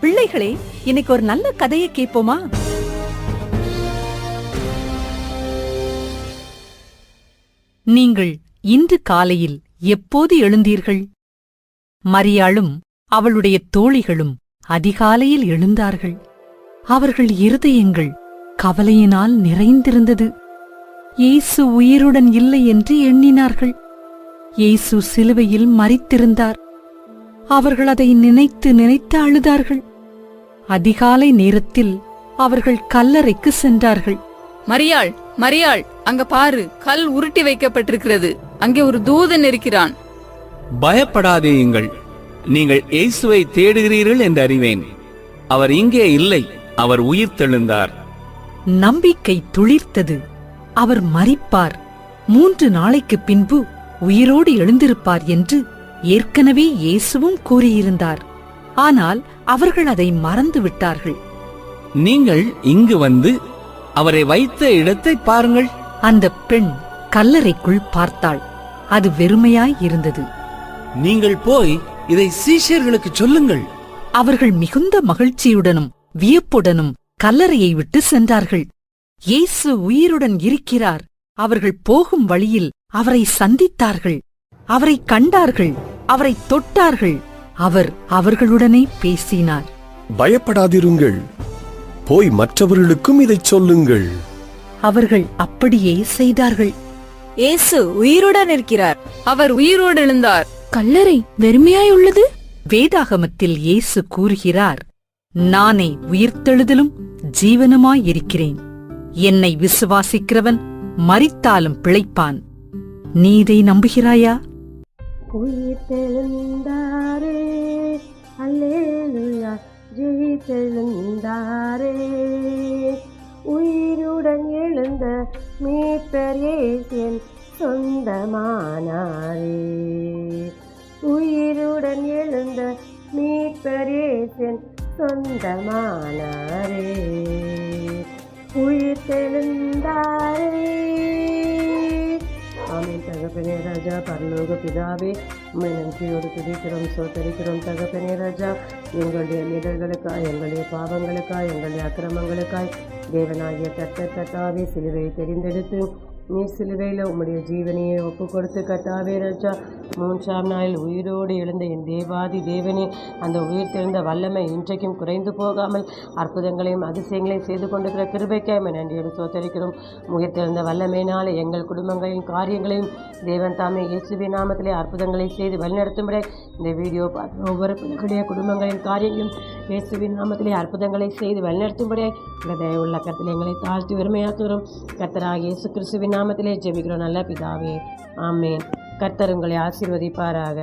பிள்ளைகளே இன்னைக்கு ஒரு நல்ல கதையை கேட்போமா? நீங்கள் இன்று காலையில் எப்போது எழுந்தீர்கள்? மரியாளும் அவளுடைய தோழிகளும் அதிகாலையில் எழுந்தார்கள். அவர்கள் இருதயங்கள் கவலையினால் நிறைந்திருந்தது. இயேசு உயிருடன் இல்லை என்று எண்ணினார்கள். இயேசு சிலுவையில் மறித்திருந்தார் அவர்கள் அதை நினைத்து நினைத்து அழுதார்கள். அதிகாலை நேரத்தில் அவர்கள் கல்லறைக்கு சென்றார்கள். மரியாள் மரியாள் அங்க பாரு கல் உருட்டி வைக்கப்பட்டிருக்கிறது. அங்கே ஒரு தூதன் இருக்கிறான். பயப்படாதேயுங்கள் நீங்கள் இயேசுவை தேடுகிறீர்கள் என்று அறிவேன். அவர் இங்கே இல்லை அவர் உயிர் தெழுந்தார். நம்பிக்கை துளிர்த்தது. அவர் மரிப்பார். மூன்று நாளைக்குப் பின்பு உயிரோடு எழுந்திருப்பார் என்று ஏற்கனவே இயேசுவும் கூறியிருந்தார். ஆனால் அவர்கள் அதை மறந்துவிட்டார்கள். நீங்கள் இங்கு வந்து அவரை வைத்த இடத்தை பாருங்கள். அந்த பெண் கல்லறைக்குள் பார்த்தாள். அது வெறுமையாய் இருந்தது. நீங்கள் போய் இதை சீஷர்களுக்கு சொல்லுங்கள். அவர்கள் மிகுந்த மகிழ்ச்சியுடனும் வியப்புடனும் கல்லறையை விட்டு சென்றார்கள். இயேசு உயிருடன் இருக்கிறார். அவர்கள் போகும் வழியில் அவரை சந்தித்தார்கள். அவரை கண்டார்கள். அவரை தொட்டார்கள். அவர் அவர்களுடனே பேசினார். பயப்படாதிருங்கள். போய் மற்றவர்களுக்கும் இதைச் சொல்லுங்கள். அவர்கள் அப்படியே செய்தார்கள். இயேசு உயிருடன் இருக்கிறார் அவர் உயிரோடு எழுந்தார். கல்லறை வெறுமையாய் உள்ளது? வேதாகமத்தில் இயேசு கூறுகிறார் நானே உயிர்த்தெழுதலும் ஜீவனுமாயிருக்கிறேன் என்னை விசுவாசிக்கிறவன் மரித்தாலும் பிழைப்பான். நீ இதை நம்புகிறாயா? உயிர் தெழுந்தாரே. அல்லேலுயா ஜெய் தெழுந்தாரே. உயிருடன் எழுந்த மீட்பரே என் சொந்தமானாரே. உயிருடன் எழுந்த மீட்பரே என் சொந்தமானாரே. ஆமென் தகப்பனே ராஜா பரலோக பிதாவே உண்மை நன்றியோடு துதிக்கிறோம் சோத்தரிக்கிறோம் தகப்பனே ராஜா எங்களுடைய மீறல்களுக்காய் எங்களுடைய பாவங்களுக்காய் எங்களுடைய அக்கிரமங்களுக்காய் தேவனாகிய தட்ட தட்டாவே சிலுவை தெரிந்தெடுத்து நீர் சிலுவையில் உம்முடைய ஜீவனையை ஒப்பு கொடுத்து கத்தாவே ராஜா மூன்றாம் நாளில் உயிரோடு எழுந்த என் தேவாதி தேவனே அந்த உயிர் தெரிந்த வல்லமை இன்றைக்கும் குறைந்து போகாமல் அற்புதங்களையும் அதிசயங்களையும் செய்து கொண்டிருக்கிற கிருபைக்காய் நன்றியோடு சோத்தரிக்கிறோம் உயிர் தெரிந்த வல்லமையினால் எங்கள் குடும்பங்களின் காரியங்களையும் தேவன் தாமே இயேசுவி நாமத்திலே அற்புதங்களை செய்து வழிநடத்தும்படி இந்த வீடியோ பார்த்து ஒவ்வொரு பிள்ளைகளுடைய குடும்பங்களின் காரியங்களும் இயேசுவின் நாமத்திலே அற்புதங்களை செய்து வழிநடத்தும்படி உள்ள தயவுள்ள எங்களை தாழ்த்தி வெறுமையாக்குகிறோம். கர்த்தராக இயேசு கிறிஸ்துவின் நாமத்திலே ஜெபிக்கிறோம். நல்ல பிதாவே. ஆமேன். கர்த்தர் உங்களை ஆசீர்வதிப்பாராக.